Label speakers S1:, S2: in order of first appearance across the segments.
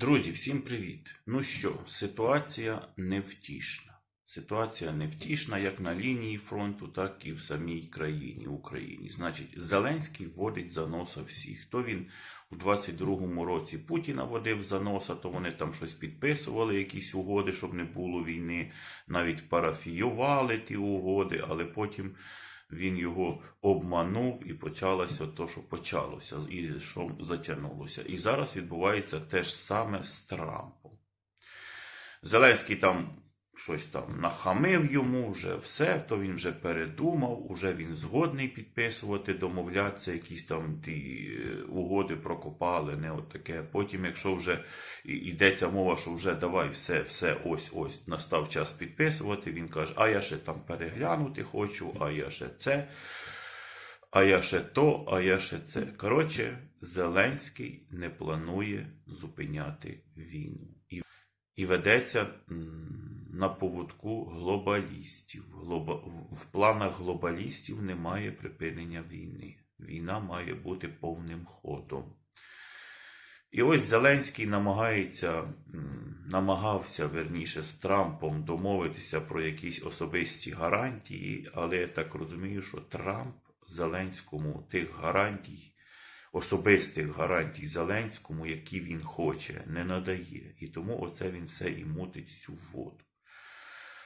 S1: Друзі, всім привіт! Ну що, ситуація невтішна. Ситуація невтішна як на лінії фронту, так і в самій країні Україні. Значить, Зеленський вводить за носа всіх. То він у 22-му році Путіна водив за носа, то вони там щось підписували, якісь угоди, щоб не було війни, навіть парафіювали ті угоди, але потім він його обманув і почалося то, що почалося, і що затягнулося. І зараз відбувається те ж саме з Трампом. Зеленський там щось там нахамив йому, вже все, то він вже передумав, уже він згодний підписувати, домовлятися, якісь там ті е, угоди прокопали, не от таке. Потім, якщо вже йдеться мова, що вже давай все, все, ось, ось, настав час підписувати, він каже, а я ще там переглянути хочу, а я ще це. А я ще то, а я ще це. Коротше, Зеленський не планує зупиняти війну. І, ведеться на поводку глобалістів. Глоба, в- в планах глобалістів немає припинення війни. Війна має бути повним ходом. І ось Зеленський намагається, намагався верніше з Трампом домовитися про якісь особисті гарантії, але я так розумію, що Трамп Зеленському тих гарантій, особистих гарантій Зеленському, які він хоче, не надає. І тому оце він все і мутить цю воду.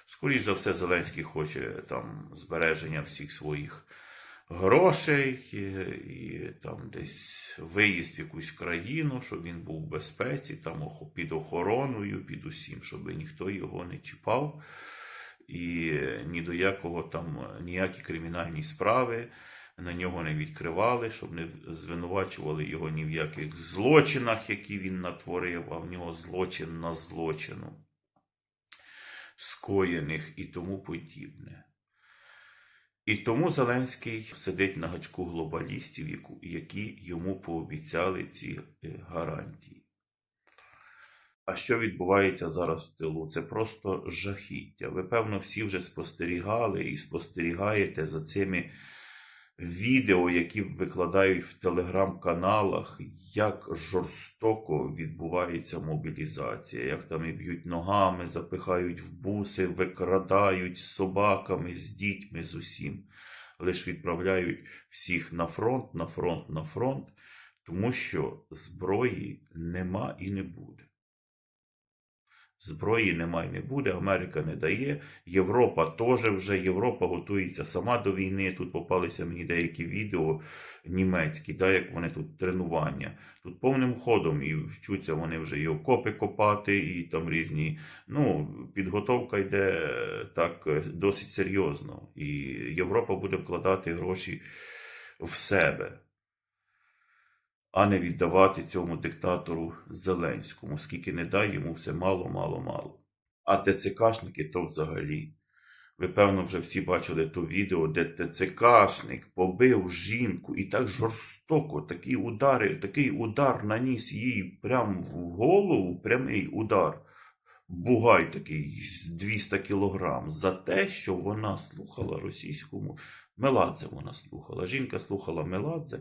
S1: Скоріше за все, Зеленський хоче там збереження всіх своїх грошей і, і там десь виїзд в якусь країну, щоб він був в безпеці, там під охороною, під усім, щоб ніхто його не чіпав. І ні до якого там ніякі кримінальні справи на нього не відкривали, щоб не звинувачували його ні в яких злочинах, які він натворив, а в нього злочин на злочину скоєних і тому подібне. І тому Зеленський сидить на гачку глобалістів, які йому пообіцяли ці е, гарантії. А що відбувається зараз в тилу? Це просто жахіття. Ви, певно, всі вже спостерігали і спостерігаєте за цими відео, які викладають в телеграм-каналах, як жорстоко відбувається мобілізація, як там і б'ють ногами, запихають в буси, викрадають з собаками, з дітьми, з усім. Лиш відправляють всіх на фронт, на фронт, на фронт, тому що зброї нема і не буде. Зброї немає не буде, Америка не дає, Європа теж вже, Європа готується сама до війни. Тут попалися мені деякі відео німецькі, да, як вони тут тренування. Тут повним ходом і вчуться вони вже і окопи копати, і там різні. Ну, підготовка йде е, так е, досить серйозно. І Європа буде вкладати гроші в себе а не віддавати цьому диктатору Зеленському, скільки не дай йому все мало, мало, мало. А ТЦКшники то взагалі. Ви, певно, вже всі бачили то відео, де ТЦКшник побив жінку і так жорстоко, такі удари, такий удар наніс їй прямо в голову, прямий удар. Бугай такий з 200 кілограм за те, що вона слухала російському. Меладзе вона слухала. Жінка слухала Меладзе,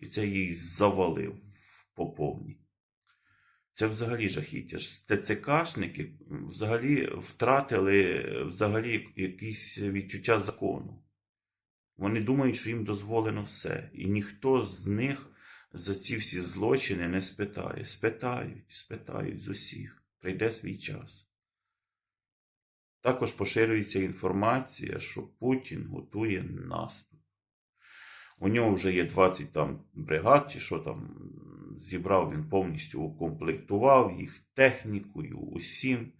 S1: і це їй завалив по повній. Це взагалі жахіття. ТЦКшники взагалі втратили взагалі якісь відчуття закону. Вони думають, що їм дозволено все. І ніхто з них за ці всі злочини не спитає. Спитають, спитають з усіх. Прийде свій час. Також поширюється інформація, що Путін готує наступ. У нього вже є 20 там бригад, чи що там зібрав він повністю укомплектував їх технікою, усім.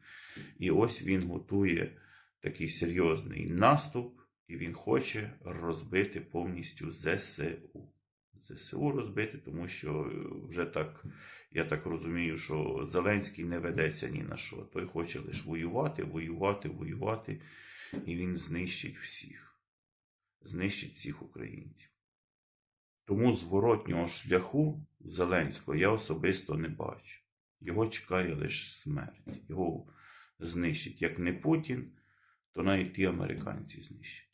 S1: І ось він готує такий серйозний наступ, і він хоче розбити повністю ЗСУ. ЗСУ розбити, тому що вже так, я так розумію, що Зеленський не ведеться ні на що. Той хоче лише воювати, воювати, воювати, і він знищить всіх. Знищить всіх українців. Тому зворотнього шляху Зеленського я особисто не бачу. Його чекає лише смерть. Його знищить. Як не Путін, то навіть ті американці знищать.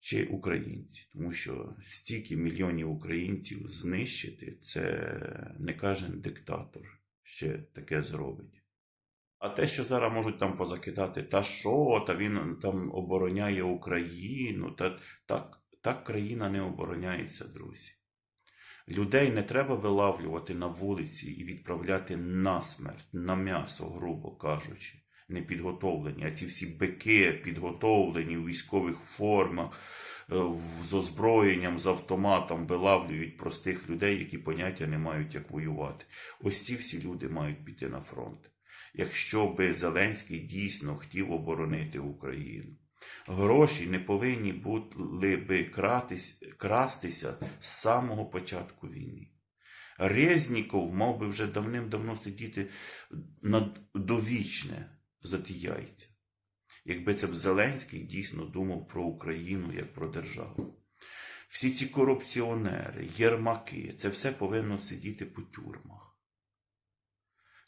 S1: Чи українці. Тому що стільки мільйонів українців знищити це не кожен диктатор ще таке зробить. А те, що зараз можуть там позакидати, та що, та він там обороняє Україну, та так, так країна не обороняється, друзі. Людей не треба вилавлювати на вулиці і відправляти на смерть, на м'ясо, грубо кажучи, не підготовлені. А ці всі бики підготовлені у військових формах, е, з озброєнням, з автоматом вилавлюють простих людей, які поняття не мають, як воювати. Ось ці всі люди мають піти на фронт. Якщо би Зеленський дійсно хотів оборонити Україну. Гроші не повинні були би кратись, крастися з самого початку війни. Резніков мав би вже давним-давно сидіти на довічне за. Якби це б Зеленський дійсно думав про Україну як про державу. Всі ці корупціонери, єрмаки, це все повинно сидіти по тюрмах.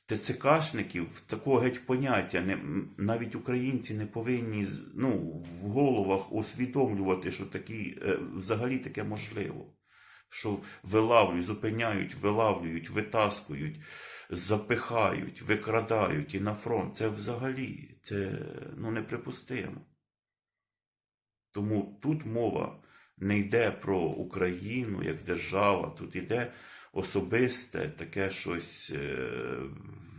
S1: ТЦКшників такого геть поняття не, навіть українці не повинні ну, в головах усвідомлювати, що такі, е, взагалі таке можливо. Що вилавлюють, зупиняють, вилавлюють, витаскують, запихають, викрадають і на фронт. Це взагалі це ну, неприпустимо. Тому тут мова не йде про Україну як держава, тут йде особисте таке щось е,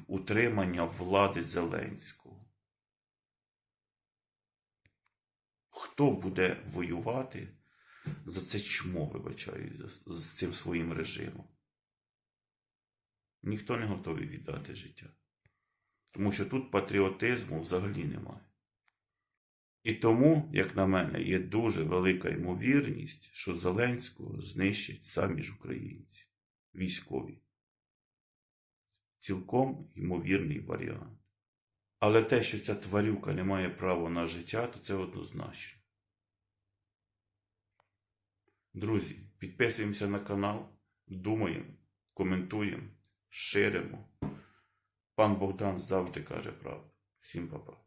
S1: утримання влади Зеленського. Хто буде воювати за це чмо, вибачаю, з цим своїм режимом? Ніхто не готовий віддати життя. Тому що тут патріотизму взагалі немає. І тому, як на мене, є дуже велика ймовірність, що Зеленського знищать самі ж українці, військові. Цілком ймовірний варіант. Але те, що ця тварюка не має права на життя, то це однозначно. Друзі, підписуємося на канал, думаємо, коментуємо, ширимо. Пан Богдан завжди каже правду. Всім па-па.